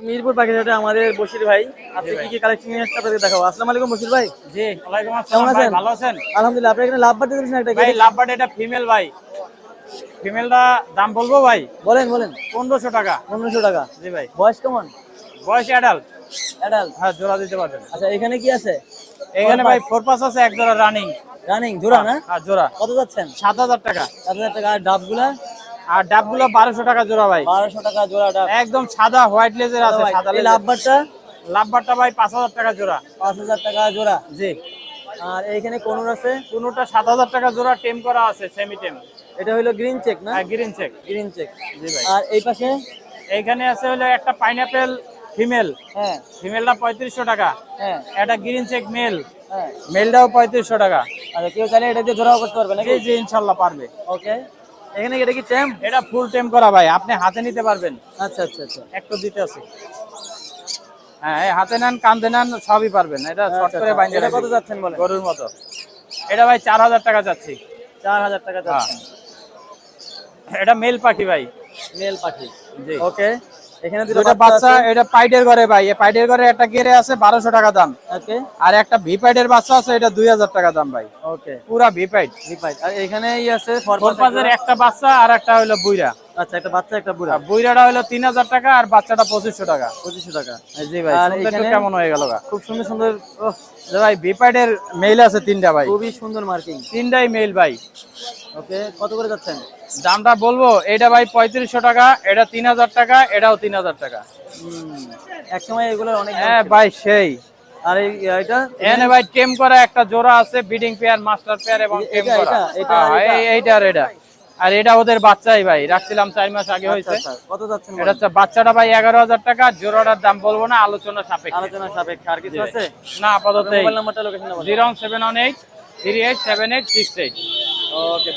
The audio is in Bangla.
মিরপুর পাখিরহাটে আমাদের বশির ভাই। আজকে কি কি কালেকশন নিয়ে আসছে আপনাদের দেখাবো। আসসালামু আলাইকুম বশির ভাই। জি ওয়ালাইকুম আসসালাম ভাই ভালো আছেন? আলহামদুলিল্লাহ আপনি এখানে লাভ বাড়তে দিয়েছেন একটা ভাই লাভবার্ড এটা ফিমেল ভাই। ফিমেলটা দাম বলব ভাই? বলেন বলেন। পনেরোশো টাকা। পনেরোশো টাকা। জি ভাই। বয়স কেমন? বয়স অ্যাডাল্ট অ্যাডাল্ট হ্যাঁ জোড়া দিতে পারবেন। আচ্ছা এখানে কি আছে? এখানে ভাই ফোর পাস আছে এক জোড়া রানিং রানিং জোড়া না? হ্যাঁ জোড়া। কত যাচ্ছেন? সাত হাজার টাকা। সাত হাজার টাকা। আর ডাবগুলা? আর ডাবগুলো বারোশো টাকা জোড়া ভাই। বারোশো টাকা জোড়া ডাব। একদম সাদা হোয়াইট লেজের আছে সাদা লেজের। লাভবারটা? লাভবারটা ভাই পাঁচ হাজার টাকা জোড়া। পাঁচ হাজার টাকা জোড়া? জি। আর এইখানে কোনুর আছে? কোনোটা সাত হাজার টাকা জোড়া টেম করা আছে সেমি টেম এটা হলো গ্রিন চেক না? হ্যাঁ গ্রিন চেক গ্রিন চেক জি ভাই। আর এই পাশে? এইখানে আছে হলো একটা পাইনাপেল ফিমেল হ্যাঁ। ফিমেলটা পঁয়ত্রিশশো টাকা। হ্যাঁ। একটা গ্রিন চেক মেল হ্যাঁ। মেলটাও পঁয়ত্রিশশো টাকা। আচ্ছা কেউ চাইলে এটা দিয়ে জোড়াও করতে পারবে নাকি? জি জি ইনশাল্লাহ পারবে। ওকে এখানে এটা কি টেম এটা ফুল টেম করা ভাই আপনি হাতে নিতে পারবেন। আচ্ছা আচ্ছা আচ্ছা। একটু দিতে আছে। হ্যাঁ হাতে নেন কান্দে নেন সবই পারবেন। এটা শর্ট আচ্ছা, করে বাইন্ডে এটা কত যাচ্ছেন বলেন? গরুর মতো। এটা ভাই চার হাজার টাকা যাচ্ছি। চার হাজার টাকা যাচ্ছে। এটা মেল পাখি ভাই। মেল পাখি। জি। ওকে এখানে দুটো বাচ্চা এটা পাইডের ঘরে ভাই। এই পাইডের ঘরে একটা গেরে আছে টাকা দাম। ওকে। আর একটা ভি পাইডের বাচ্চা আছে এটা দুই হাজার টাকা দাম ভাই। ওকে। পুরা ভি পাইড। রিপাইট আর এখানে আছে একটা বাচ্চা আর একটা হলো বুইরা। আচ্ছা একটা বাচ্চা একটা বুড়া বুইরাটা হলো টাকা আর বাচ্চাটা পঁচিশশো টাকা। পঁচিশশো টাকা। জি ভাই কেমন হয়ে গেল খুব সুন্দর সুন্দর মেল আছে তিনটা ভাই। খুবই সুন্দর মার্কিং তিনটাই মেল ভাই। ওকে কত করে যাচ্ছেন? দামটা বলব এটা ভাই পঁয়ত্রিশশো টাকা এটা তিন হাজার টাকা এটাও তিন হাজার টাকা। এক সময় এগুলো অনেক হ্যাঁ ভাই সেই। আর এটা? এখানে ভাই টেম করা একটা জোড়া আছে বিডিং পেয়ার মাস্টার পেয়ার এবং টেম করা। এটা- হ্যাঁ, এইটা আর এটা। আর এটা ওদের বাচ্চাই ভাই রাখছিলাম চার মাস আগে আচ্ছা, হয়েছে। আচ্ছা, কত যাচ্ছেন এটা হচ্ছে বাচ্চাটা ভাই এগারো হাজার টাকা জোড়াটার দাম বলব না আলোচনা সাপেক্ষে। আলোচনা সাপেক্ষে আর কিছু আছে? না আপাতত মোবাইল নাম্বারটা location zero seven one eight three eight seven eight six eight. Okay